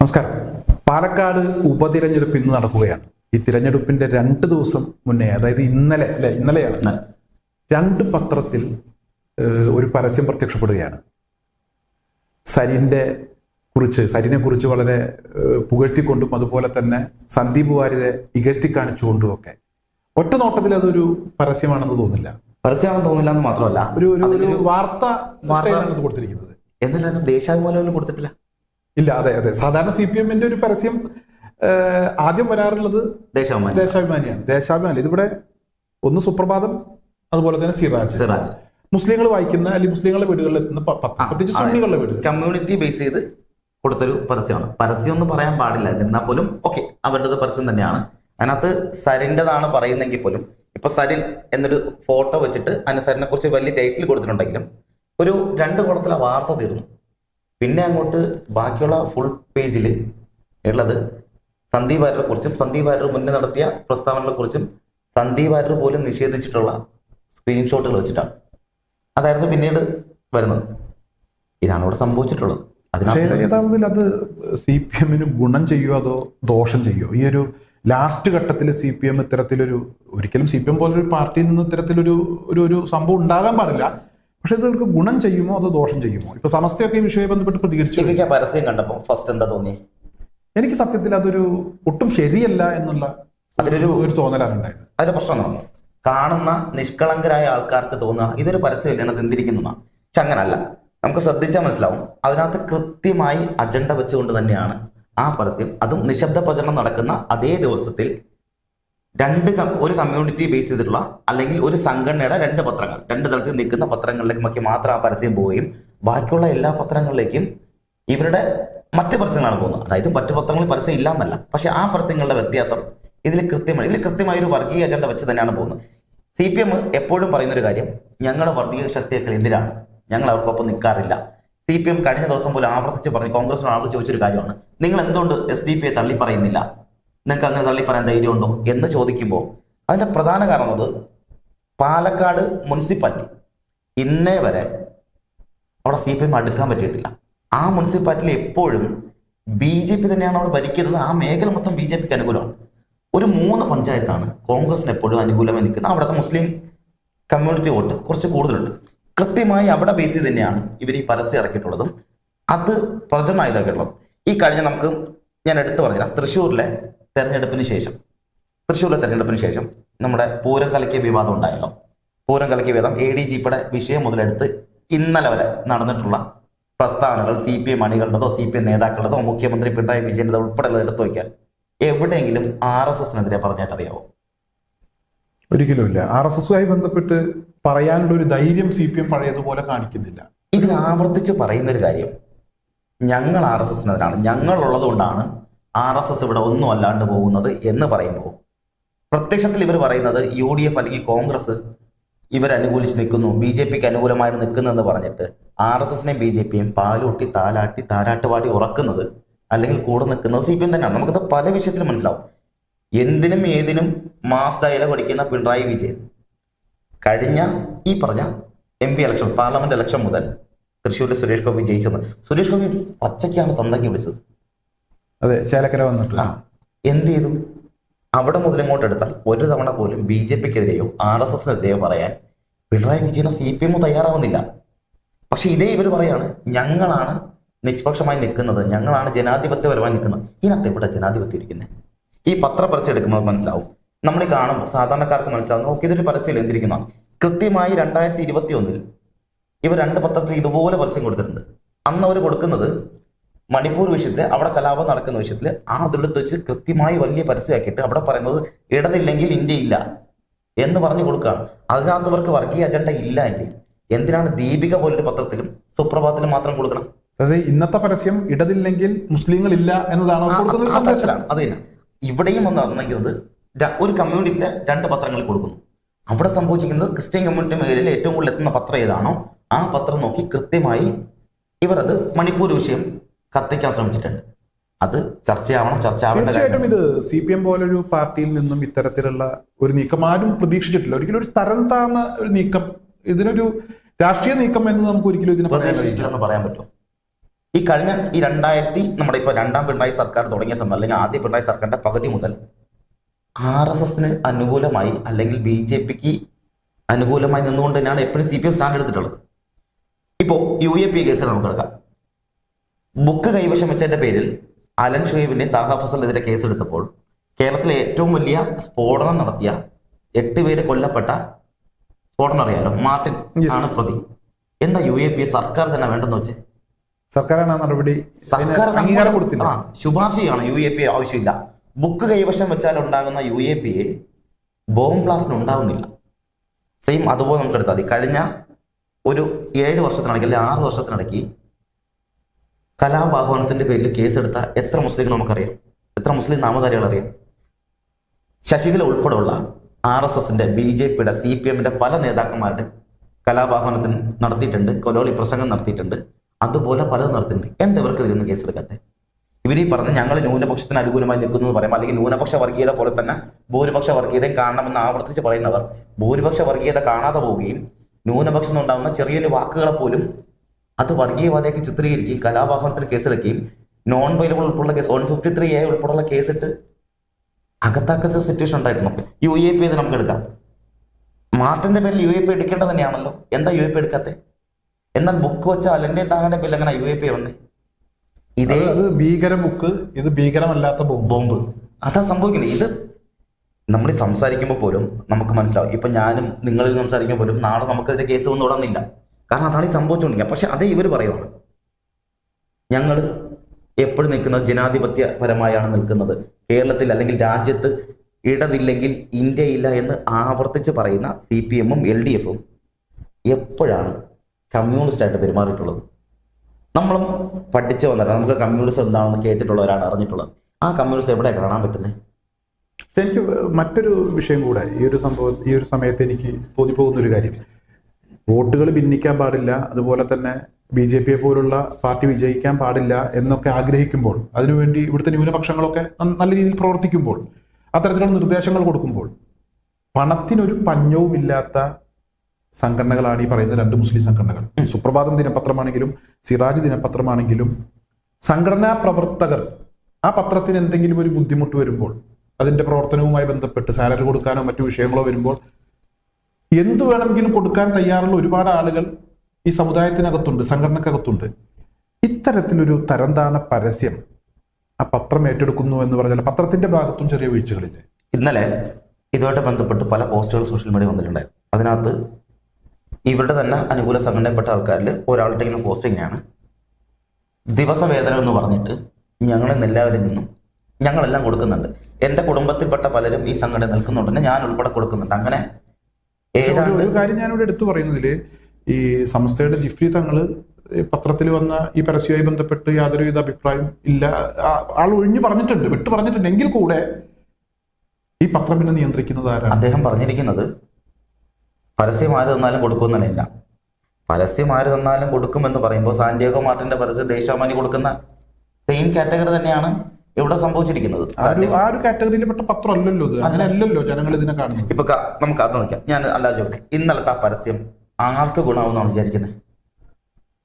നമസ്കാരം. പാലക്കാട് ഉപതിരഞ്ഞെടുപ്പ് ഇന്ന് നടക്കുകയാണ്. ഈ തിരഞ്ഞെടുപ്പിന്റെ രണ്ട് ദിവസം മുന്നേ അതായത് ഇന്നലെ അല്ലെ? ഇന്നലെയാണ്. രണ്ട് പത്രത്തിൽ ഒരു പരസ്യം പ്രത്യക്ഷപ്പെടുകയാണ്. സരിന്റെ കുറിച്ച് സരിനെ കുറിച്ച് വളരെ പുകഴ്ത്തിക്കൊണ്ടും അതുപോലെ തന്നെ സന്ദീപ് വാര്യരെ ഇകഴ്ത്തി കാണിച്ചുകൊണ്ടും ഒക്കെ ഒറ്റ നോട്ടത്തിൽ അതൊരു പരസ്യമാണെന്ന് തോന്നില്ല പരസ്യമാണെന്ന് തോന്നില്ല എന്ന് മാത്രമല്ല ഒരു ഒരു- വാർത്ത കൊടുത്തിരിക്കുന്നത്. എന്നല്ല ദേശാഭിമാനം കൊടുത്തിട്ടില്ല. ഇല്ല അതെ അതെ. സാധാരണ സി പി എമ്മിന്റെ ഒരു പരസ്യം ആദ്യം വരാറുള്ളത് ദേശാഭിമാനി. ദേശാഭിമാനിയാണ്. ദേശാഭിമാനി. ഇതിവിടെ ഒന്ന് സുപ്രഭാതം അതുപോലെ തന്നെ സിറാജ്. സിറാജ്. മുസ്ലിങ്ങൾ വായിക്കുന്ന അല്ലെങ്കിൽ മുസ്ലിങ്ങളുടെ വീടുകളിൽ എത്തുന്ന പ്രത്യേകിച്ച് സുന്നികളുടെ വീടുകൾ കമ്മ്യൂണിറ്റി ബേസ് ചെയ്ത് കൊടുത്തൊരു പരസ്യമാണ്. പരസ്യം ഒന്നും പറയാൻ പാടില്ല. എന്നാൽ പോലും ഓക്കെ അവരുടേത് പരസ്യം തന്നെയാണ്. അതിനകത്ത് സരിന്റെതാണ് പറയുന്നെങ്കിൽ പോലും ഇപ്പൊ സരിൻ എന്നൊരു ഫോട്ടോ വെച്ചിട്ട് അതിന് സരിനെ കുറിച്ച് വലിയ ടൈറ്റിൽ കൊടുത്തിട്ടുണ്ടെങ്കിലും ഒരു രണ്ട് കുളത്തിലെ വാർത്ത തീർന്നു. പിന്നെ അങ്ങോട്ട് ബാക്കിയുള്ള ഫുൾ പേജിൽ ഉള്ളത് സന്ദീപ് വാര്യരെ കുറിച്ചും സന്ദീപ് വാര്യർ മുന്നേ നടത്തിയ പ്രസ്താവനകളെ കുറിച്ചും സന്ദീപ് വാര്യർ പോലും നിഷേധിച്ചിട്ടുള്ള സ്ക്രീൻഷോട്ടുകൾ വെച്ചിട്ടാണ്. അതായിരുന്നു പിന്നീട് വരുന്നത്. ഇതാണ് ഇവിടെ സംഭവിച്ചിട്ടുള്ളത്. യഥാർത്ഥത്തിൽ അത് സി പി എമ്മിന് ഗുണം ചെയ്യുമോ അതോ ദോഷം ചെയ്യുമോ ഈ ഒരു ലാസ്റ്റ് ഘട്ടത്തിൽ സി പി എം ഇത്തരത്തിലൊരു ഒരിക്കലും സി പി എം പോലൊരു പാർട്ടിയിൽ നിന്ന് ഇത്തരത്തിലൊരു ഒരു ഒരു സംഭവം ഉണ്ടാകാൻ പാടില്ല. പക്ഷെ ഇത് ഗുണം ചെയ്യുമോ അതോ ദോഷം ചെയ്യുമോ? ഇപ്പൊ സമസ്തയൊക്കെ ഈ വിഷയവുമായി ബന്ധപ്പെട്ട് പ്രതികരിച്ചു പരസ്യം കണ്ടപ്പോൾ ഫസ്റ്റ് എന്താ തോന്നി എനിക്ക് സത്യത്തിൽ അതൊരു ഒട്ടും ശരിയല്ല എന്നുള്ള അതിലൊരു ഒരു തോന്നലാണ് ഉണ്ടായത്. അതിന്റെ പ്രശ്നം കാണുന്ന നിഷ്കളങ്കരായ ആൾക്കാർക്ക് തോന്നുക ഇതൊരു പരസ്യമില്ല എന്നത് എന്തിരിക്കുന്നതാണ് പക്ഷെ അങ്ങനല്ല. നമുക്ക് ശ്രദ്ധിച്ചാൽ മനസ്സിലാവും. അതിനകത്ത് കൃത്യമായി അജണ്ട വെച്ചുകൊണ്ട് തന്നെയാണ് ആ പരസ്യം. അതും നിശബ്ദ പ്രചരണം നടക്കുന്ന അതേ ദിവസത്തിൽ രണ്ട് ഒരു കമ്മ്യൂണിറ്റി ബേസ് ചെയ്തിട്ടുള്ള അല്ലെങ്കിൽ ഒരു സംഘടനയുടെ രണ്ട് പത്രങ്ങൾ രണ്ട് തലത്തിൽ നിൽക്കുന്ന പത്രങ്ങളിലേക്ക് മാത്രം ആ പരസ്യം പോവുകയും ബാക്കിയുള്ള എല്ലാ പത്രങ്ങളിലേക്കും ഇവരുടെ മറ്റ് പരസ്യങ്ങളാണ് പോകുന്നത്. അതായത് മറ്റു പത്രങ്ങളിൽ പരസ്യം ഇല്ല എന്നല്ല പക്ഷെ ആ പരസ്യങ്ങളുടെ വ്യത്യാസം ഇതിൽ കൃത്യമായി ഇതിൽ കൃത്യമായ ഒരു വർഗീയ അജണ്ട വെച്ച് തന്നെയാണ് പോകുന്നത്. സി പി എം എപ്പോഴും പറയുന്ന ഒരു കാര്യം ഞങ്ങളുടെ വർഗീയ ശക്തിയൊക്കെ എന്തിനാണ്? ഞങ്ങൾ അവർക്കൊപ്പം നിൽക്കാറില്ല. സി പി എം കഴിഞ്ഞ ദിവസം പോലും ആവർത്തിച്ച് പറഞ്ഞു കോൺഗ്രസിനോട് ആവർത്തിച്ച് ചോദിച്ചൊരു കാര്യമാണ് നിങ്ങൾ എന്തുകൊണ്ട് എസ് ഡി പി എ തള്ളി പറയുന്നില്ല നിങ്ങൾക്ക് അങ്ങനെ തള്ളി പറയാൻ ധൈര്യമുണ്ടോ എന്ന് ചോദിക്കുമ്പോൾ അതിന്റെ പ്രധാന കാരണം അത് പാലക്കാട് മുനിസിപ്പാലിറ്റി ഇന്നേ വരെ അവിടെ സി പി എം അടുക്കാൻ പറ്റിയിട്ടില്ല. ആ മുനിസിപ്പാലിറ്റിയിൽ എപ്പോഴും ബി ജെ പി തന്നെയാണ് അവിടെ ഭരിക്കുന്നത്. ആ മേഖല മൊത്തം ബി ജെ പിക്ക് അനുകൂലമാണ്. ഒരു മൂന്ന് പഞ്ചായത്താണ് കോൺഗ്രസിന് എപ്പോഴും അനുകൂലമായി നിൽക്കുന്നത്. അവിടുത്തെ മുസ്ലിം കമ്മ്യൂണിറ്റി വോട്ട് കുറച്ച് കൂടുതലുണ്ട്. കൃത്യമായി അവിടെ ബേസ് ചെയ്ത് തന്നെയാണ് ഇവർ ഈ പരസ്യം ഇറക്കിയിട്ടുള്ളതും. അത് പ്രചരണമായതായിട്ടുള്ളത്. ഈ കഴിഞ്ഞ നമുക്ക് ഞാൻ എടുത്തു പറഞ്ഞുതരാം. തൃശ്ശൂരിലെ തെരഞ്ഞെടുപ്പിന് ശേഷം തൃശ്ശൂരിലെ തെരഞ്ഞെടുപ്പിന് ശേഷം നമ്മുടെ പൂരം കലക്കിയ വിവാദം ഉണ്ടായല്ലോ. പൂരം കലക്കിയ വിവാദം എ ഡി ജിയുടെ വിഷയം മുതലെടുത്ത് ഇന്നലെ വരെ നടന്നിട്ടുള്ള പ്രസ്താവനകൾ സി പി എം അണികളുടേതോ സി പി എം നേതാക്കളുടേതോ മുഖ്യമന്ത്രി പിണറായി വിജയന്റെ ഉൾപ്പെടെയുള്ള എടുത്തു വയ്ക്കാൻ എവിടെയെങ്കിലും ആർ എസ് എസിനെതിരെ പറഞ്ഞിട്ടറിയാവോ ഒരിക്കലുമില്ല ആർ എസ് എസുമായി ബന്ധപ്പെട്ട് പറയാനുള്ള ഒരു ധൈര്യം സി പി എം പഴയതുപോലെ കാണിക്കുന്നില്ല. ഇതിൽ ആവർത്തിച്ച് പറയുന്ന ഒരു കാര്യം ഞങ്ങൾ ആർ എസ് എസിനെതിരാണ് ഞങ്ങൾ ഉള്ളതുകൊണ്ടാണ് ആർ എസ് എസ് ഇവിടെ ഒന്നും അല്ലാണ്ട് പോകുന്നത് എന്ന് പറയുമ്പോൾ പ്രത്യക്ഷത്തിൽ ഇവർ പറയുന്നത് യു ഡി എഫ് അല്ലെങ്കിൽ കോൺഗ്രസ് ഇവരനുകൂലിച്ച് നിൽക്കുന്നു ബി ജെ പിക്ക് അനുകൂലമായിട്ട് നിൽക്കുന്നു എന്ന് പറഞ്ഞിട്ട് ആർ എസ് എസിനെയും ബി ജെ പിയും പാലൂട്ടി താലാട്ടി താരാട്ടുപാടി ഉറക്കുന്നത് അല്ലെങ്കിൽ കൂടെ നിൽക്കുന്നത് സി പി എം തന്നെയാണ്. നമുക്കത് പല വിഷയത്തിലും മനസ്സിലാവും. എന്തിനും ഏതിനും മാസ് ഡയലോഗ് അടിക്കുന്ന പിണറായി വിജയൻ കഴിഞ്ഞ ഈ പറഞ്ഞ M P election parliament election മുതൽ തൃശ്ശൂരിൽ സുരേഷ് ഗോപി ജയിച്ചത് സുരേഷ് ഗോപി പച്ചയ്ക്കാണ് തന്തയ്ക്ക് വിളിച്ചത് അതെ ചേലക്കര വന്നിട്ട് ആ എന്ത് ചെയ്തു? അവിടെ മുതൽ ഇങ്ങോട്ട് എടുത്താൽ ഒരു തവണ പോലും ബി ജെ പിക്കെതിരെയോ ആർ എസ് എസിനെതിരെയോ പറയാൻ പിണറായി വിജയനോ സി പി എമ്മോ തയ്യാറാവുന്നില്ല. പക്ഷെ ഇതേ ഇവർ പറയാണ് ഞങ്ങളാണ് നിഷ്പക്ഷമായി നിൽക്കുന്നത് ഞങ്ങളാണ് ജനാധിപത്യപരമായി നിൽക്കുന്നത്. ഇതിനകത്ത് ഇവിടെ ജനാധിപത്യം ഇരിക്കുന്നത് ഈ പത്രപരസ്യം എടുക്കുമ്പോൾ മനസ്സിലാവും. നമ്മൾ ഈ കാണുമ്പോൾ സാധാരണക്കാർക്ക് മനസ്സിലാവും നോക്കി ഇതൊരു പരസ്യം എന്തിരിക്കുന്നതാണ്? കൃത്യമായി രണ്ടായിരത്തി ഇരുപത്തി ഒന്നിൽ ഇവർ രണ്ട് പത്രത്തിൽ ഇതുപോലെ പരസ്യം കൊടുത്തിട്ടുണ്ട്. അന്ന് അവർ കൊടുക്കുന്നത് മണിപ്പൂർ വിഷയത്തിൽ അവിടെ കലാപം നടക്കുന്ന വിഷയത്തിൽ ആ അതിലെടുത്ത് വെച്ച് കൃത്യമായി വലിയ പരസ്യമാക്കിയിട്ട് അവിടെ പറയുന്നത് ഇടതില്ലെങ്കിൽ ഇന്ത്യ ഇല്ല എന്ന് പറഞ്ഞു കൊടുക്കുകയാണ്. അതിനകത്ത് അവർക്ക് വർഗീയ അജണ്ട ഇല്ല എങ്കിൽ എന്തിനാണ് ദീപിക പോലൊരു പത്രത്തിലും സുപ്രഭാതത്തിലും മാത്രം കൊടുക്കണം? അതായത് ഇന്നത്തെ പരസ്യം ഇടതില്ലെങ്കിൽ മുസ്ലിങ്ങൾ ഇല്ല എന്നതാണ്. അത് തന്നെ. ഇവിടെയും വന്ന് നടന്നിരിക്കുന്നത് ഒരു കമ്മ്യൂണിറ്റിയിലെ രണ്ട് പത്രങ്ങൾ കൊടുക്കുന്നു. അവിടെ സംഭവിച്ചിരിക്കുന്നത് ക്രിസ്ത്യൻ കമ്മ്യൂണിറ്റി മേഖലയിൽ ഏറ്റവും കൂടുതൽ എത്തുന്ന പത്രം ഏതാണോ ആ പത്രം നോക്കി കൃത്യമായി ഇവർ അത് മണിപ്പൂർ വിഷയം കത്തിക്കാൻ ശ്രമിച്ചിട്ടുണ്ട്. അത് ചർച്ചയാവണം ചർച്ചയാവേണ്ട തീർച്ചയായിട്ടും ഇത് സി പി എം പോലൊരു പാർട്ടിയിൽ നിന്നും ഇത്തരത്തിലുള്ള ഒരു നീക്കം ആരും പ്രതീക്ഷിച്ചിട്ടില്ല. ഒരിക്കലും ഒരു തരം താഴ്ന്ന ഒരു നീക്കം ഇതിനൊരു രാഷ്ട്രീയ നീക്കം എന്ന് നമുക്ക് ഒരിക്കലും ഇതിനെ പ്രതീക്ഷിച്ചില്ലെന്ന് പറയാൻ പറ്റും ഈ കഴിഞ്ഞ ഈ രണ്ടായിരത്തി നമ്മുടെ ഇപ്പൊ രണ്ടാം പിണറായി സർക്കാർ തുടങ്ങിയ സമയം അല്ലെങ്കിൽ ആദ്യ പിണറായി സർക്കാരിന്റെ പകുതി മുതൽ ആർ എസ് എസിന് അനുകൂലമായി അല്ലെങ്കിൽ ബി ജെ പിക്ക് അനുകൂലമായി നിന്നുകൊണ്ട് തന്നെയാണ് എപ്പോഴും സി പി എം സ്റ്റാൻഡ് എടുത്തിട്ടുള്ളത് ഇപ്പോ യു എ പി കേസിൽ നമുക്ക് എടുക്കാം. ബുക്ക് കൈവശം വെച്ചതിന്റെ പേരിൽ അലൻ ഷുഹൈബിന്റെ താഹ ഫസലിനെതിരെ കേസെടുത്തപ്പോൾ കേരളത്തിലെ ഏറ്റവും വലിയ സ്ഫോടനം നടത്തിയ എട്ട് പേര് കൊല്ലപ്പെട്ട സ്ഫോടനം അറിയാലോ? മാർട്ടിൻ. ആണ് പ്രതി. എന്താ യു എ പി സർക്കാർ തന്നെ വേണ്ടെന്ന് വെച്ച്? സർക്കാരാണ് ആ നടപടി. സർക്കാർ അംഗീകാരം കൊടുത്തില്ല. ആ, ശുപാർശയാണ് യു എ പി ആവശ്യമില്ല. ബുക്ക് കൈവശം വെച്ചാൽ ഉണ്ടാകുന്ന യു എ പി ബോംബ് ബ്ലാസ്റ്റിന് ഉണ്ടാകുന്നില്ല സെയിം അതുപോലെ നമുക്ക് എടുത്താൽ മതി. കഴിഞ്ഞ ഒരു ഏഴ് വർഷത്തിനിടയ്ക്ക് അല്ലെങ്കിൽ ആറ് വർഷത്തിനിടയ്ക്ക് കലാബാഹ്വാനത്തിന്റെ പേരിൽ കേസെടുത്ത എത്ര മുസ്ലിങ്ങൾ നമുക്കറിയാം? എത്ര മുസ്ലിം നാമധാരികൾ അറിയാം ശശികല ഉൾപ്പെടെയുള്ള ആർ എസ് എസിന്റെ ബി ജെ പിയുടെ സി പി എമ്മിന്റെ പല നേതാക്കന്മാരുടെ കലാബാഹ്വാനത്തിന് നടത്തിയിട്ടുണ്ട് കൊലോളി പ്രസംഗം നടത്തിയിട്ടുണ്ട്. അതുപോലെ പലതും നടത്തിയിട്ടുണ്ട്. എന്താ ഇവർക്ക് ഇതിൽ നിന്ന് കേസെടുക്കാത്ത? ഇവർ ഈ പറഞ്ഞ ഞങ്ങൾ ന്യൂനപക്ഷത്തിന് അനുകൂലമായി നിൽക്കുന്നു എന്ന് പറയും അല്ലെങ്കിൽ ന്യൂനപക്ഷ വർഗീയത പോലെ തന്നെ ഭൂരിപക്ഷ വർഗീയതയും കാണണമെന്ന് ആവർത്തിച്ച് പറയുന്നവർ ഭൂരിപക്ഷ വർഗീയത കാണാതെ പോവുകയും ന്യൂനപക്ഷം ഉണ്ടാകുന്ന ചെറിയൊരു വാക്കുകളെ പോലും അത് വർഗീയവാദിയാക്കി ചിത്രീകരിക്കുകയും കലാപാഹനത്തിൽ കേസെടുക്കുകയും നോൺ വൈലബിൾ ഉൾപ്പെടെയുള്ള case one fifty three A ഉൾപ്പെടെയുള്ള കേസിട്ട് അകത്താക്കത്തെ സിറ്റുവേഷൻ ഉണ്ടായിരുന്നു. യു എ പി ഇത് നമുക്ക് എടുക്കാം. മാർട്ടിന്റെ പേരിൽ യു എ പി എടുക്കേണ്ടത് തന്നെയാണല്ലോ. എന്താ യു എ പി എടുക്കാത്തെ? എന്നാൽ ബുക്ക് വെച്ച അലന്റെ താങ്കളുടെ പേരിൽ അങ്ങനെ യു എ പി വന്നേ? ഇതേ ഭീകര ബുക്ക് ഇത് ഭീകരമല്ലാത്ത ബോംബ് അതാ സംഭവിക്കുന്നത്. ഇത് നമ്മൾ സംസാരിക്കുമ്പോൾ പോലും നമുക്ക് മനസ്സിലാവും. ഇപ്പൊ ഞാനും നിങ്ങളിൽ സംസാരിക്കുമ്പോൾ പോലും നാളെ നമുക്കതിന്റെ കേസ് ഒന്നും തുടർന്നില്ല കാരണം അതാണ് ഈ സംഭവിച്ചുകൊണ്ടിരിക്കുക പക്ഷെ അതേ ഇവർ പറയുവാണ്. ഞങ്ങൾ എപ്പോഴും നിൽക്കുന്നത് ജനാധിപത്യപരമായാണ് നിൽക്കുന്നത്. കേരളത്തിൽ അല്ലെങ്കിൽ രാജ്യത്ത് ഇടതില്ലെങ്കിൽ ഇന്ത്യയില്ല എന്ന് ആവർത്തിച്ച് പറയുന്ന സി പി എമ്മും എൽ ഡി എഫും എപ്പോഴാണ് കമ്മ്യൂണിസ്റ്റ് ആയിട്ട് പെരുമാറിയിട്ടുള്ളത്? നമ്മളും പഠിച്ചു വന്നിട്ട് നമുക്ക് കമ്മ്യൂണിസം എന്താണെന്ന് കേട്ടിട്ടുള്ളവരാണ് അറിഞ്ഞിട്ടുള്ളത്. ആ കമ്മ്യൂണിസം എവിടെ കാണാൻ പറ്റുന്നത് എനിക്ക് മറ്റൊരു വിഷയം കൂടെ. ഈ ഒരു സംഭവം ഈ ഒരു സമയത്ത് എനിക്ക് തോന്നിപ്പോകുന്ന ഒരു കാര്യം. വോട്ടുകൾ ഭിന്നിക്കാൻ പാടില്ല അതുപോലെ തന്നെ ബി ജെ പിയെ പോലുള്ള പാർട്ടി വിജയിക്കാൻ പാടില്ല എന്നൊക്കെ ആഗ്രഹിക്കുമ്പോൾ അതിനുവേണ്ടി ഇവിടുത്തെ ന്യൂനപക്ഷങ്ങളൊക്കെ നല്ല രീതിയിൽ പ്രവർത്തിക്കുമ്പോൾ അത്തരത്തിലുള്ള നിർദ്ദേശങ്ങൾ കൊടുക്കുമ്പോൾ പണത്തിനൊരു പഞ്ഞവും ഇല്ലാത്ത സംഘടനകളാണ് ഈ പറയുന്ന രണ്ട് മുസ്ലിം സംഘടനകൾ. സുപ്രഭാതം ദിനപത്രമാണെങ്കിലും സിറാജ് ദിനപത്രമാണെങ്കിലും സംഘടനാ പ്രവർത്തകർ ആ പത്രത്തിന് എന്തെങ്കിലും ഒരു ബുദ്ധിമുട്ട് വരുമ്പോൾ അതിന്റെ പ്രവർത്തനവുമായി ബന്ധപ്പെട്ട് സാലറി കൊടുക്കാനോ മറ്റു വിഷയങ്ങളോ വരുമ്പോൾ എന്തു വേണമെങ്കിലും കൊടുക്കാൻ തയ്യാറുള്ള ഒരുപാട് ആളുകൾ ഈ സമുദായത്തിനകത്തുണ്ട് സംഘടനക്കകത്തുണ്ട്. ഇത്തരത്തിലൊരു തരംതാണ പരസ്യം ആ പത്രം ഏറ്റെടുക്കുന്നു എന്ന് പറഞ്ഞാൽ പത്രത്തിന്റെ ഭാഗത്തും ചെറിയ വീഴ്ചകളില്ലേ? ഇന്നലെ ഇതുമായിട്ട് ബന്ധപ്പെട്ട് പല പോസ്റ്റുകൾ സോഷ്യൽ മീഡിയ വന്നിട്ടുണ്ടായിരുന്നു. അതിനകത്ത് ഇവരുടെ തന്നെ അനുകൂല സംഘടനപ്പെട്ട ആൾക്കാരിൽ ഒരാളുടെ ഇങ്ങനെ പോസ്റ്റ് ഇങ്ങനെയാണ്. ദിവസവേതനം എന്ന് പറഞ്ഞിട്ട് ഞങ്ങളിൽ എല്ലാവരിൽ നിന്നും ഞങ്ങളെല്ലാം കൊടുക്കുന്നുണ്ട്. എന്റെ കുടുംബത്തിൽപ്പെട്ട പലരും ഈ സംഘടന നിൽക്കുന്നുണ്ടെന്ന് ഞാൻ ഉൾപ്പെടെ കൊടുക്കുന്നുണ്ട്. അങ്ങനെ ഒരു- കാര്യം ഞാനിവിടെ എടുത്തു പറയുന്നതിൽ ഈ സംസ്ഥയുടെ ജിഫ്രി തങ്ങൾ പത്രത്തിൽ വന്ന ഈ പരസ്യവുമായി ബന്ധപ്പെട്ട് യാതൊരുവിധ അഭിപ്രായം ഇല്ല. ആൾ ഒഴിഞ്ഞു പറഞ്ഞിട്ടുണ്ട് വിട്ടു പറഞ്ഞിട്ടുണ്ട്. എങ്കിൽ കൂടെ ഈ പത്രം പിന്നെ നിയന്ത്രിക്കുന്നത് ആരാണ്? അദ്ദേഹം പറഞ്ഞിരിക്കുന്നത് പരസ്യം ആര് തന്നാലും കൊടുക്കുമെന്നല്ല പരസ്യം ആര് തന്നാലും കൊടുക്കുമെന്ന് പറയുമ്പോൾ സാന്റിയാഗോ മാർട്ടിന്റെ പരസ്യം ദേശാമാനി കൊടുക്കുന്ന സെയിം കാറ്റഗറി തന്നെയാണ്. ഇവിടെ സംഭവിച്ചിരിക്കുന്നത്? ആ ഒരു കാറ്റഗറിയിൽപ്പെട്ട പത്രം അല്ലല്ലോ അല്ലല്ലോ ജനങ്ങൾ ഇതിനെ കാണുന്നത്. ഇപ്പൊ നമുക്ക് അത് നോക്കാം. ഞാൻ അല്ലാതെ ചോട്ടെ ഇന്നലത്തെ ആ പരസ്യം ആർക്ക് ഗുണമാവുന്നാണ് വിചാരിക്കുന്നത്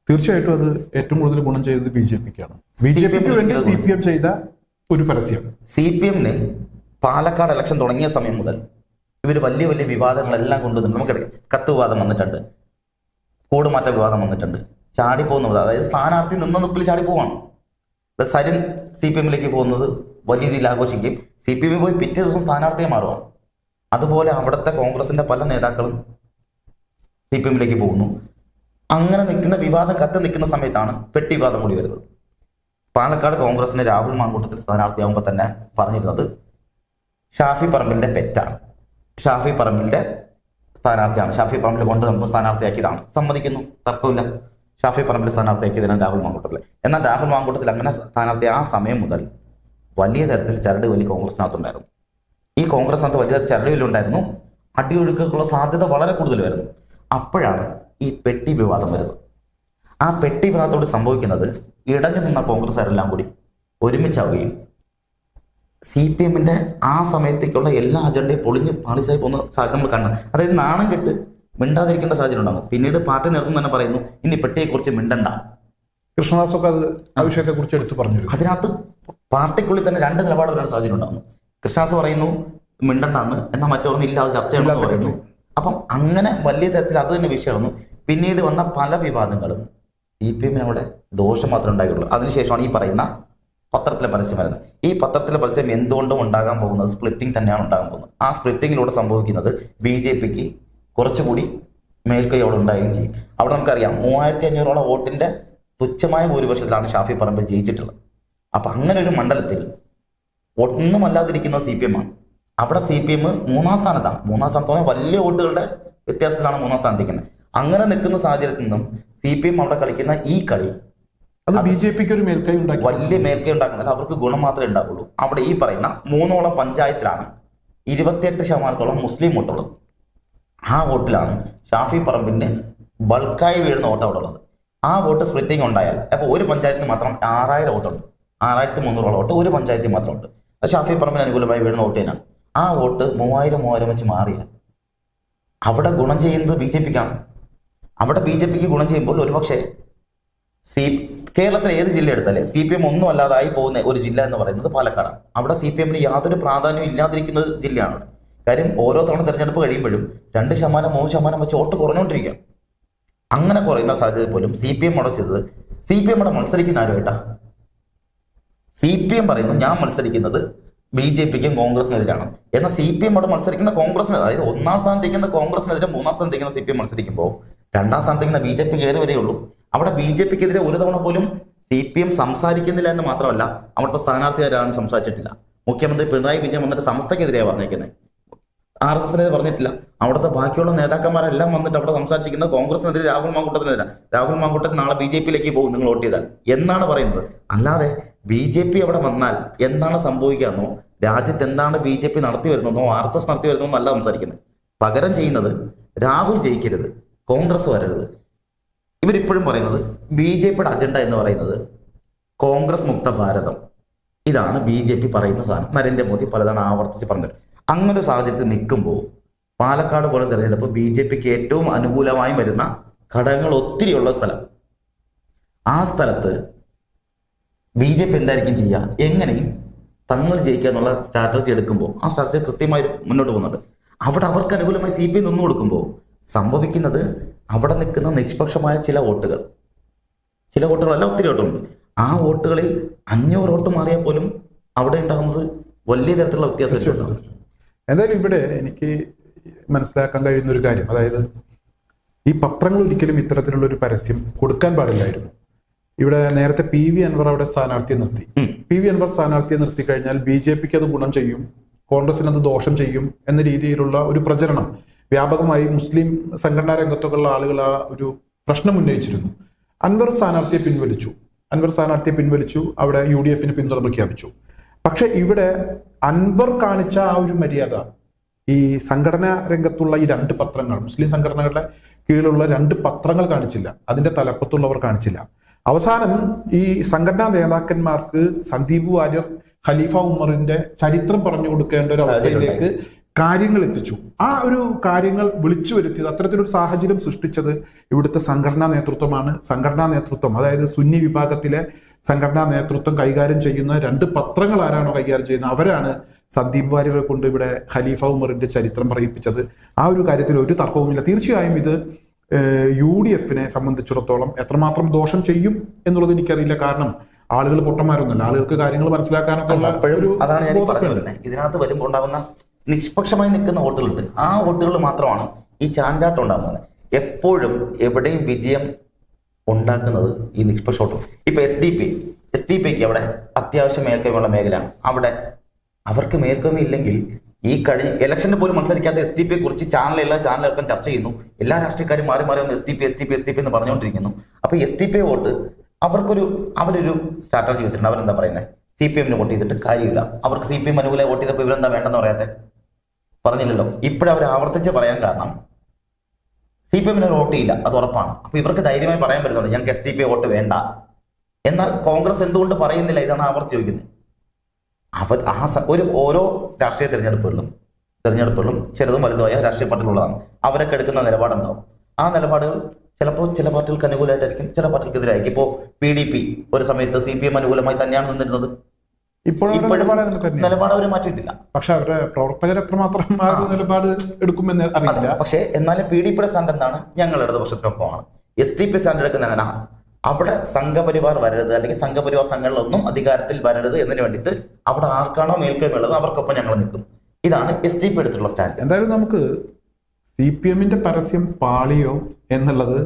തീർച്ചയായിട്ടും അത് ഏറ്റവും കൂടുതൽ ഗുണം ചെയ്തത് ബി ജെ പിക്കാണ്. ബി ജെ പിക്ക് വേണ്ടി സി പി എം ചെയ്ത ഒരു പരസ്യം. സി പി എമ്മിന് പാലക്കാട് ഇലക്ഷൻ തുടങ്ങിയ സമയം മുതൽ ഇവർ വലിയ വലിയ വിവാദങ്ങളെല്ലാം കൊണ്ടുവന്നു നമുക്കറിയാം. കത്ത് വിവാദം വന്നിട്ടുണ്ട്. കൂടുമാറ്റ വിവാദം വന്നിട്ടുണ്ട്. ചാടിപ്പോകുന്ന അതായത് സ്ഥാനാർത്ഥി നിന്ന നിപ്പിൽ ചാടിപ്പോവാണ്. സരിൻ സി പി എമ്മിലേക്ക് പോകുന്നത് വലിയ രീതിയിൽ ആഘോഷിക്കുകയും സി പി എമ്മിൽ പോയി പിറ്റേ ദിവസം സ്ഥാനാർത്ഥിയെ മാറുവാണ് അതുപോലെ അവിടുത്തെ കോൺഗ്രസിന്റെ പല നേതാക്കളും സി പി എമ്മിലേക്ക് പോകുന്നു. അങ്ങനെ നിൽക്കുന്ന വിവാദം കത്ത് നിൽക്കുന്ന സമയത്താണ് പെട്ടി വിവാദം കൂടി വരുന്നത്. പാലക്കാട് കോൺഗ്രസിന്റെ രാഹുൽ മാങ്കൂട്ടത്തിൽ സ്ഥാനാർത്ഥിയാകുമ്പോൾ തന്നെ പറഞ്ഞിരുന്നത് ഷാഫി പറമ്പിലിന്റെ പെറ്റാണ്. ഷാഫി പറമ്പിലിന്റെ സ്ഥാനാർത്ഥിയാണ്. ഷാഫി പറമ്പിൽ കൊണ്ട് നമുക്ക് സ്ഥാനാർത്ഥിയാക്കിയതാണ്. സമ്മതിക്കുന്നു. തർക്കമില്ല ഷാഫി പറമ്പിൽ സ്ഥാനാർത്ഥിയാക്കിയതിനാണ് രാഹുൽ മാങ്കൂട്ടത്തിൽ എന്നാൽ രാഹുൽ മാങ്കൂട്ടത്തിൽ അങ്ങനെ സ്ഥാനാർത്ഥി ആ സമയം മുതൽ വലിയ തരത്തിൽ ചരട് വലി കോൺഗ്രസിനകത്തുണ്ടായിരുന്നു. ഈ കോൺഗ്രസിനകത്ത് വലിയ തരത്തിൽ ചരട് വലി ഉണ്ടായിരുന്നു. അടിയൊഴുക്കുള്ള സാധ്യത വളരെ കൂടുതലായിരുന്നു അപ്പോഴാണ് ഈ പെട്ടി വിവാദം വരുന്നത്. ആ പെട്ടി വിവാദത്തോട് സംഭവിക്കുന്നത് ഇടഞ്ഞു നിന്ന കോൺഗ്രസ്സുകാരെല്ലാം കൂടി ഒരുമിച്ചാവുകയും സി പി എമ്മിന്റെ ആ സമയത്തേക്കുള്ള എല്ലാ അജണ്ടയും പൊളിഞ്ഞ് പാളിച്ചായി പോകുന്ന സാഹചര്യം നമ്മൾ കാണുന്നത് അതായത് നാണം കെട്ട് മിണ്ടാതിരിക്കേണ്ട സാഹചര്യം ഉണ്ടാകും. പിന്നീട് പാർട്ടി നേതൃത്വം തന്നെ പറയുന്നു ഇനി പെട്ടിയെ കുറിച്ച് മിണ്ടണ്ട. കൃഷ്ണദാസൊക്കെ അത് ആ വിഷയത്തെ കുറിച്ച് എടുത്തു പറഞ്ഞു അതിനകത്ത് പാർട്ടിക്കുള്ളിൽ തന്നെ രണ്ട് നിലപാട് വരാൻ സാഹചര്യം ഉണ്ടാകുന്നു. കൃഷ്ണദാസ് പറയുന്നു മിണ്ടണ്ടെന്ന്. എന്നാൽ മറ്റൊന്നും ഇല്ല അത് ചർച്ച ചെയ്യണമെന്ന് പറയുന്നു അപ്പം അങ്ങനെ വലിയ തരത്തിൽ അത് തന്നെ വിഷയമാകുന്നു. പിന്നീട് വന്ന പല വിവാദങ്ങളും സി പി എമ്മിന് അവിടെ ദോഷം മാത്രമേ ഉണ്ടായിട്ടുള്ളൂ. അതിനുശേഷമാണ് ഈ പറയുന്ന പത്രത്തിലെ പരസ്യം വരുന്നത്. ഈ പത്രത്തിലെ പരസ്യം എന്തുകൊണ്ടും ഉണ്ടാകാൻ പോകുന്നത് സ്പ്ലിറ്റിംഗ് തന്നെയാണ് ഉണ്ടാകാൻ പോകുന്നത്. ആ സ്പ്ലിറ്റിങ്ങിലൂടെ സംഭവിക്കുന്നത് ബി ജെ പിക്ക് കുറച്ചുകൂടി മേൽക്കൈ അവിടെ ഉണ്ടാവുകയും ചെയ്യും. അവിടെ നമുക്കറിയാം മൂവായിരത്തി അഞ്ഞൂറോളം വോട്ടിന്റെ തുച്ഛമായ ഭൂരിപക്ഷത്തിലാണ് ഷാഫി പറമ്പിൽ ജയിച്ചിട്ടുള്ളത്. അപ്പൊ അങ്ങനെ ഒരു മണ്ഡലത്തിൽ ഒന്നുമല്ലാതിരിക്കുന്ന സി പി എം ആണ്. അവിടെ സി പി എം മൂന്നാം സ്ഥാനത്താണ്. മൂന്നാം സ്ഥാനത്തോടെ വലിയ വോട്ടുകളുടെ വ്യത്യാസത്തിലാണ് മൂന്നാം സ്ഥാനത്ത് നിൽക്കുന്നത്. അങ്ങനെ നിൽക്കുന്ന സാഹചര്യത്തിൽ നിന്നും സി പി എം അവിടെ കളിക്കുന്ന ഈ കളി അത് ബി ജെ പിക്ക് ഒരു മേൽക്കൈ ഉണ്ടാക്കി. വലിയ മേൽക്കൈ ഉണ്ടാക്കുന്നില്ല. അവർക്ക് ഗുണം മാത്രമേ ഉണ്ടാവുള്ളൂ. അവിടെ ഈ പറയുന്ന മൂന്നോളം പഞ്ചായത്തിലാണ് ഇരുപത്തിയെട്ട് ശതമാനത്തോളം മുസ്ലിം വോട്ടുള്ളത്. ആ വോട്ടിലാണ് ഷാഫി പറമ്പിന്റെ ബൾക്കായി വീഴുന്ന വോട്ട് അവിടെ ഉള്ളത്. ആ വോട്ട് സ്പ്ലിറ്റിംഗ് ഉണ്ടായാൽ അപ്പോൾ ഒരു പഞ്ചായത്തിന് മാത്രം ആറായിരം വോട്ടുണ്ട്. ആറായിരത്തി മുന്നൂറോളം വോട്ട് ഒരു പഞ്ചായത്തിൽ മാത്രമുണ്ട്. അത് ഷാഫി പറമ്പിന് അനുകൂലമായി വീഴുന്ന വോട്ട് തന്നെയാണ്. ആ വോട്ട് മൂവായിരം മൂവായിരം വെച്ച് മാറിയാൽ അവിടെ ഗുണം ചെയ്യുന്നത് ബി ജെ പിക്കാണ്. അവിടെ ബി ജെ പിക്ക് ഗുണം ചെയ്യുമ്പോൾ ഒരുപക്ഷെ സി കേരളത്തിലെ ഏത് ജില്ല എടുത്താലേ സി പി എം ഒന്നും അല്ലാതായി പോകുന്ന ഒരു ജില്ല എന്ന് പറയുന്നത് പാലക്കാടാണ്. അവിടെ സി പി എമ്മിന് യാതൊരു പ്രാധാന്യവും ഇല്ലാതിരിക്കുന്ന ജില്ലയാണ്. കാര്യം ഓരോ തവണ തെരഞ്ഞെടുപ്പ് കഴിയുമ്പോഴും രണ്ട് ശതമാനം മൂന്ന് ശതമാനം വെച്ച് വോട്ട് കുറഞ്ഞുകൊണ്ടിരിക്കുക അങ്ങനെ കുറയുന്ന സാഹചര്യത്തിൽ പോലും സി പി എം അവിടെ ചെയ്തത് സി പി എം അവിടെ മത്സരിക്കുന്ന ആരുമായിട്ടാ സി പി എം പറയുന്നു ഞാൻ മത്സരിക്കുന്നത് ബി ജെ പിക്കും കോൺഗ്രസിനെതിരാണ്. എന്നാൽ സി പി എം അവിടെ മത്സരിക്കുന്ന കോൺഗ്രസിന് അതായത് ഒന്നാം സ്ഥാനത്ത് ഇരിക്കുന്ന കോൺഗ്രസിനെതിരെ മൂന്നാം സ്ഥാനത്ത് ഇരിക്കുന്ന സി പി എം മത്സരിക്കുമ്പോൾ രണ്ടാം സ്ഥാനത്ത് ഇരിക്കുന്ന ബി ജെ പി കയറി വരെയുള്ളൂ. അവിടെ ബി ജെ പിക്കെതിരെ ഒരു തവണ പോലും സി പി എം സംസാരിക്കുന്നില്ല എന്ന് മാത്രമല്ല അവിടുത്തെ സ്ഥാനാർത്ഥികാരാണ് സംസാരിച്ചിട്ടില്ല. മുഖ്യമന്ത്രി പിണറായി വിജയൻ വന്നിട്ട് സംസ്ഥക്കെതിരെയാണ് പറഞ്ഞേക്കുന്നത് ആർ എസ് എസിനെതിരെ പറഞ്ഞിട്ടില്ല. അവിടുത്തെ ബാക്കിയുള്ള നേതാക്കന്മാരെല്ലാം വന്നിട്ട് അവിടെ സംസാരിച്ചിരിക്കുന്ന കോൺഗ്രസിനെതിരെ രാഹുൽ മാങ്കൂട്ടത്തിനെതിരെ. രാഹുൽ മാങ്കൂട്ടൻ നാളെ ബി ജെ പിയിലേക്ക് പോകും നിങ്ങൾ വോട്ട് ചെയ്താൽ. എന്നാണ് പറയുന്നത്. അല്ലാതെ ബി ജെ പി അവിടെ വന്നാൽ എന്താണ് സംഭവിക്കാമെന്നോ രാജ്യത്ത് എന്താണ് ബി ജെ പി നടത്തി വരുന്നതെന്നോ? ആർ എസ് എസ് നടത്തി വരുന്നതെന്നോ അല്ല സംസാരിക്കുന്നത്. പകരം ചെയ്യുന്നത് രാഹുൽ ജയിക്കരുത് കോൺഗ്രസ് വരരുത്. ഇവരിപ്പോഴും പറയുന്നത് ബി ജെ പിയുടെ അജണ്ട എന്ന് പറയുന്നത് കോൺഗ്രസ് മുക്ത ഭാരതം. ഇതാണ് ബി ജെ പി പറയുന്ന സാധനം. നരേന്ദ്രമോദി പലതവണ ആവർത്തിച്ച് പറഞ്ഞത്. അങ്ങനെ ഒരു സാഹചര്യത്തിൽ നിൽക്കുമ്പോൾ പാലക്കാട് പോലെ തെരഞ്ഞെടുപ്പ് ബി ജെ പിക്ക് ഏറ്റവും അനുകൂലമായി വരുന്ന ഘടകങ്ങൾ ഒത്തിരിയുള്ള സ്ഥലം. ആ സ്ഥലത്ത് ബി ജെ പി എന്തായിരിക്കും ചെയ്യുക എങ്ങനെയും തങ്ങൾ ജയിക്കുക എന്നുള്ള സ്ട്രാറ്റജി എടുക്കുമ്പോൾ ആ സ്ട്രാറ്റജി കൃത്യമായി മുന്നോട്ട് പോകുന്നുണ്ട്. അവിടെ അവർക്ക് അനുകൂലമായി സി പി നിന്നു കൊടുക്കുമ്പോൾ സംഭവിക്കുന്നത് അവിടെ നിൽക്കുന്ന നിഷ്പക്ഷമായ ചില വോട്ടുകൾ. ചില വോട്ടുകളല്ല ഒത്തിരി വോട്ടുകളുണ്ട്. ആ വോട്ടുകളിൽ അഞ്ഞൂറ് വോട്ട് മാറിയാൽ പോലും അവിടെ ഉണ്ടാകുന്നത് വലിയ തരത്തിലുള്ള വ്യത്യാസം എന്തായാലും ഇവിടെ എനിക്ക് മനസ്സിലാക്കാൻ കഴിയുന്ന ഒരു കാര്യം. അതായത് ഈ പത്രങ്ങൾ ഒരിക്കലും ഇത്തരത്തിലുള്ള ഒരു പരസ്യം കൊടുക്കാൻ പാടില്ലായിരുന്നു. ഇവിടെ നേരത്തെ പി വി അൻവർ അവിടെ സ്ഥാനാർത്ഥിയെ നിർത്തി. പി വി അൻവർ സ്ഥാനാർത്ഥിയെ നിർത്തി കഴിഞ്ഞാൽ ബി ജെ പിക്ക് അത് ഗുണം ചെയ്യും കോൺഗ്രസിന് അത് ദോഷം ചെയ്യും എന്ന രീതിയിലുള്ള ഒരു പ്രചരണം വ്യാപകമായി മുസ്ലിം സംഘടനാ രംഗത്തൊക്കെയുള്ള ആളുകൾ ആ ഒരു പ്രശ്നം ഉന്നയിച്ചിരുന്നു. അൻവർ സ്ഥാനാർത്ഥിയെ പിൻവലിച്ചു. അൻവർ സ്ഥാനാർത്ഥിയെ പിൻവലിച്ചു അവിടെ യു ഡി എഫിന് പിന്തുണ പ്രഖ്യാപിച്ചു. പക്ഷെ ഇവിടെ അൻവർ കാണിച്ച ആ ഒരു മര്യാദ ഈ സംഘടനാ രംഗത്തുള്ള ഈ രണ്ട് പത്രങ്ങൾ മുസ്ലിം സംഘടനകളുടെ കീഴിലുള്ള രണ്ട് പത്രങ്ങൾ കാണിച്ചില്ല. അതിന്റെ തലപ്പത്തുള്ളവർ കാണിച്ചില്ല. അവസാനം ഈ സംഘടനാ നേതാക്കന്മാർക്ക് സന്ദീപ് വാര്യർ ഖലീഫ ഉമറിന്റെ ചരിത്രം പറഞ്ഞു കൊടുക്കേണ്ട ഒരു അവസ്ഥയിലേക്ക് കാര്യങ്ങൾ എത്തിച്ചു. ആ ഒരു കാര്യങ്ങൾ വിളിച്ചു വരുത്തിയത് അത്തരത്തിലൊരു സാഹചര്യം സൃഷ്ടിച്ചത് ഇവിടുത്തെ സംഘടനാ നേതൃത്വമാണ്. സംഘടനാ നേതൃത്വം അതായത് സുന്നി വിഭാഗത്തിലെ സംഘടനാ നേതൃത്വം കൈകാര്യം ചെയ്യുന്ന രണ്ട് പത്രങ്ങൾ ആരാണോ കൈകാര്യം ചെയ്യുന്നത്? അവരാണ് സന്ദീപ് വാര്യരെ കൊണ്ട് ഇവിടെ ഖലീഫ ഉമറിന്റെ ചരിത്രം പറയിപ്പിച്ചത്. ആ ഒരു കാര്യത്തിൽ ഒരു തർക്കവുമില്ല. തീർച്ചയായും ഇത് യു ഡി എഫിനെ സംബന്ധിച്ചിടത്തോളം എത്രമാത്രം ദോഷം ചെയ്യും എന്നുള്ളത് എനിക്കറിയില്ല. കാരണം ആളുകൾ പൊട്ടന്മാരൊന്നുമല്ല. ആളുകൾക്ക് കാര്യങ്ങൾ മനസ്സിലാക്കാനൊക്കെ അതാണ് ഞാൻ പറയുന്നത്. ഇതിനകത്ത് വരുമ്പോൾ ഉണ്ടാകുന്ന നിഷ്പക്ഷമായി നിൽക്കുന്ന വോട്ടുകളുണ്ട്. ആ വോട്ടുകൾ മാത്രമാണ് ഈ ചാഞ്ചാട്ടം ഉണ്ടാകുന്നത്. എപ്പോഴും എവിടെയും വിജയം ഉണ്ടാക്കുന്നത് ഈ നിഷ്പക്ഷ ഷോട്ടും ഇപ്പൊ S D P S D പിക്ക് അവിടെ അത്യാവശ്യം മേൽക്കൈമുള്ള മേഖലയാണ്. അവിടെ അവർക്ക് മേൽക്കൈമ ഇല്ലെങ്കിൽ ഈ കഴിഞ്ഞ ഇലക്ഷന് പോലും മത്സരിക്കാത്ത എസ് ഡി പിയെ കുറിച്ച് ചാനൽ എല്ലാ ചാനലൊക്കെ ചർച്ച ചെയ്യുന്നു. എല്ലാ രാഷ്ട്രീയക്കാരും മാറി മാറി വന്ന് S D P S D P S D P എന്ന് പറഞ്ഞുകൊണ്ടിരിക്കുന്നു. അപ്പൊ എസ് ഡി പി വോട്ട് അവർക്കൊരു അവരൊരു സ്ട്രാറ്റജി വെച്ചിട്ടുണ്ട്. അവരെന്താ പറയുന്നത് സി പി എമ്മിന് വോട്ട് ചെയ്തിട്ട് കാര്യമില്ല. അവർക്ക് സി പി എം അനുകൂല വോട്ട് ചെയ്തപ്പോൾ ഇവരെന്താ വേണ്ടെന്ന് പറയാത്തെ? പറഞ്ഞില്ലല്ലോ. ഇപ്പോഴവർ ആവർത്തിച്ച് പറയാൻ കാരണം സി പി എമ്മിന് വോട്ട് ചെയ്യില്ല അത് ഉറപ്പാണ്. അപ്പൊ ഇവർക്ക് ധൈര്യമായി പറയാൻ പറ്റുന്നുണ്ട് ഞങ്ങൾക്ക് എസ് ഡി പി വോട്ട് വേണ്ട. എന്നാൽ കോൺഗ്രസ് എന്തുകൊണ്ട് പറയുന്നില്ല? ഇതാണ് ആവർത്തി ചോദിക്കുന്നത്. അവർ ആ ഒരു ഓരോ രാഷ്ട്രീയ തെരഞ്ഞെടുപ്പുകളിലും തെരഞ്ഞെടുപ്പുകളിലും ചെറുതും വലുതുമായ രാഷ്ട്രീയ പാർട്ടികളുള്ളതാണ്. അവരൊക്കെ എടുക്കുന്ന നിലപാടുണ്ടാവും. ആ നിലപാടുകൾ ചിലപ്പോൾ ചില പാർട്ടികൾക്ക് അനുകൂലമായിട്ടായിരിക്കും ചില പാർട്ടികൾക്കെതിരായിരിക്കും. ഇപ്പോൾ പി ഡി പി ഒരു സമയത്ത് സി പി എം അനുകൂലമായി തന്നെയാണ് നിന്നിരുന്നത്. നിലപാട് അവർ മാറ്റിയിട്ടില്ല. പക്ഷെ അവരുടെ പ്രവർത്തകർ എത്രമാത്രം ആ ഒരു നിലപാട് എടുക്കുമെന്ന് അറിയില്ല. പക്ഷേ എന്നാലും പി ഡി പിയുടെ സ്റ്റാൻഡ് എന്താണ്? ഞങ്ങൾ ഇടതുപക്ഷത്തിനൊപ്പമാണ്. എസ് ഡി പി സ്റ്റാൻഡ് എടുക്കുന്ന അവിടെ സംഘപരിവാർ വരരുത് അല്ലെങ്കിൽ സംഘപരിവാർ സംഘടനകളൊന്നും അധികാരത്തിൽ വരരുത് എന്നതിന് വേണ്ടിയിട്ട് അവിടെ ആർക്കാണോ മേൽക്കൈമുള്ളത് അവർക്കൊപ്പം ഞങ്ങൾ നിൽക്കും. ഇതാണ് എസ് ഡി പി എടുത്തിട്ടുള്ള സ്റ്റാൻഡ് എന്തായാലും നമുക്ക് സി പി എമ്മിന്റെ പരസ്യം പാളിയോ എന്നുള്ളത്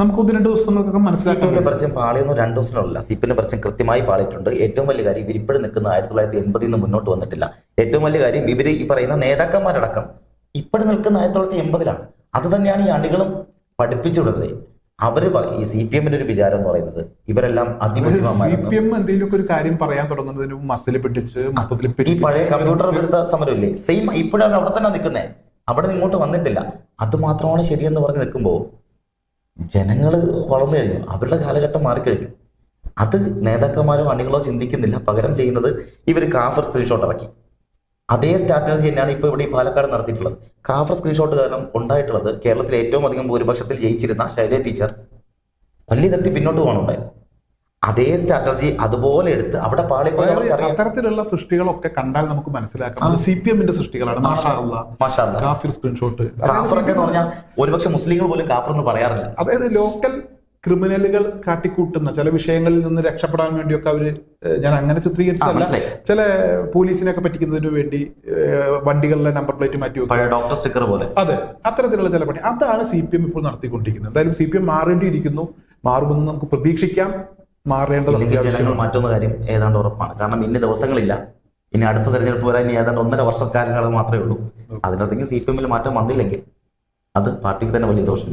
നമുക്ക് ഒന്ന് രണ്ട് ദിവസങ്ങൾക്കൊക്കെ മനസ്സിലാക്കാൻ കഴിയും. പരസ്യം പാളിയൊന്നും രണ്ടു ദിവസത്തിനുള്ള സി പി പരസ്യം കൃത്യമായി പാളിയിട്ടുണ്ട്. ഏറ്റവും വലിയ കാര്യം ഇവരിപ്പോഴും നിൽക്കുന്ന ആയിരത്തി തൊള്ളായിരത്തി എൺപതിൽ നിന്ന് മുന്നോട്ട് വന്നിട്ടില്ല. ഏറ്റവും വലിയ കാര്യം ഇവർ ഈ പറയുന്ന നേതാക്കന്മാരടക്കം ഇപ്പോഴും നിൽക്കുന്ന ആയിരത്തി തൊള്ളായിരത്തി എൺപതിലാണ്. അത് തന്നെയാണ് ഈ അണികളും പഠിപ്പിച്ചു വിടുന്നത് അവർ ഈ സി പി എമ്മിന്റെ ഒരു വിചാരം എന്ന് പറയുന്നത് ഇവരെല്ലാം സി അതിബുദ്ധിമാന്മാരാണ്. പി എം എന്തെങ്കിലുമൊക്കെ ഒരു കാര്യം പറയാൻ തുടങ്ങുന്നതിന് മസിൽ പിടിച്ച് മൊത്തത്തിൽ ഈ പഴയ കമ്പ്യൂട്ടർ വിരുദ്ധ സമരമില്ലേ? സെയിം ഇപ്പോഴും അവിടെ തന്നെ നിൽക്കുന്നേ. അവിടെ നിന്ന് ഇങ്ങോട്ട് വന്നിട്ടില്ല. അത് മാത്രമാണ് ശരിയെന്ന് പറഞ്ഞ് നിൽക്കുമ്പോൾ ജനങ്ങൾ വളർന്നു കഴിഞ്ഞു. അവരുടെ കാലഘട്ടം മാറിക്കഴിഞ്ഞു. അത് നേതാക്കന്മാരോ അണികളോ ചിന്തിക്കുന്നില്ല. പകരം ചെയ്യുന്നത് ഇവർ കാഫർ സ്ക്രീൻഷോട്ട് ഇറക്കി. അതേ സ്ട്രാറ്റജി തന്നെയാണ് ഇപ്പോൾ ഇവിടെ ഈ പാലക്കാട് നടത്തിയിട്ടുള്ളത്. കാഫർ സ്ക്രീൻഷോട്ട് കാരണം ഉണ്ടായിട്ടുള്ളത് കേരളത്തിൽ ഏറ്റവും അധികം ഭൂരിപക്ഷത്തിൽ ജയിച്ചിരുന്ന ശൈലേ ടീച്ചർ. വലിയ തരത്തിൽ പിന്നോട്ട് പോകണുണ്ടായി അതേ സ്ട്രാറ്റജി അതുപോലെ എടുത്ത് അവിടെ പാളിപ്പോയി അത്തരത്തിലുള്ള സൃഷ്ടികളൊക്കെ കണ്ടാൽ നമുക്ക് മനസ്സിലാക്കാം. സി പി എമ്മിന്റെ സൃഷ്ടികളാണ്. കാഫിർ സ്ക്രീൻഷോട്ട് കാഫറൊക്കെ പറഞ്ഞാൽ ഒരുപക്ഷെ മുസ്ലിങ്ങൾ പോലും കാഫർ എന്ന് പറയാറില്ല. അതായത് ലോക്കൽ ക്രിമിനലുകൾ കാട്ടിക്കൂട്ടുന്ന ചില വിഷയങ്ങളിൽ നിന്ന് രക്ഷപ്പെടാൻ വേണ്ടിയൊക്കെ അവർ ഞാൻ അങ്ങനെ ചിത്രീകരിച്ചല്ല. ചില പോലീസിനെയൊക്കെ പറ്റിക്കുന്നതിന് വേണ്ടി വണ്ടികളിലെ നമ്പർ പ്ലേറ്റ് മാറ്റി വെക്കുക ഡോക്ടർ സ്റ്റിക്കർ പോലെ. അതെ. അത്തരത്തിലുള്ള ചില പണി. അതാണ് സി പി എം ഇപ്പോൾ നടത്തിക്കൊണ്ടിരിക്കുന്നത്. എന്തായാലും സി പി എം മാറേണ്ടിയിരിക്കുന്നു. മാറുമെന്ന് നമുക്ക് പ്രതീക്ഷിക്കാം. മാറേണ്ടത് മറ്റൊന്ന് കാര്യം ഏതാണ്ട് ഉറപ്പാണ്. കാരണം ഇനി ദിവസങ്ങളില്ല. ഇനി അടുത്ത തെരഞ്ഞെടുപ്പ് വരാൻ ഇനി ഏതാണ്ട് ഒന്നര വർഷക്കാലങ്ങൾ മാത്രമേ ഉള്ളൂ. അതിനകത്തേക്ക് സി പി എമ്മിൽ മാറ്റം വന്നില്ലെങ്കിൽ അത് പാർട്ടിക്ക് തന്നെ വലിയ ദോഷം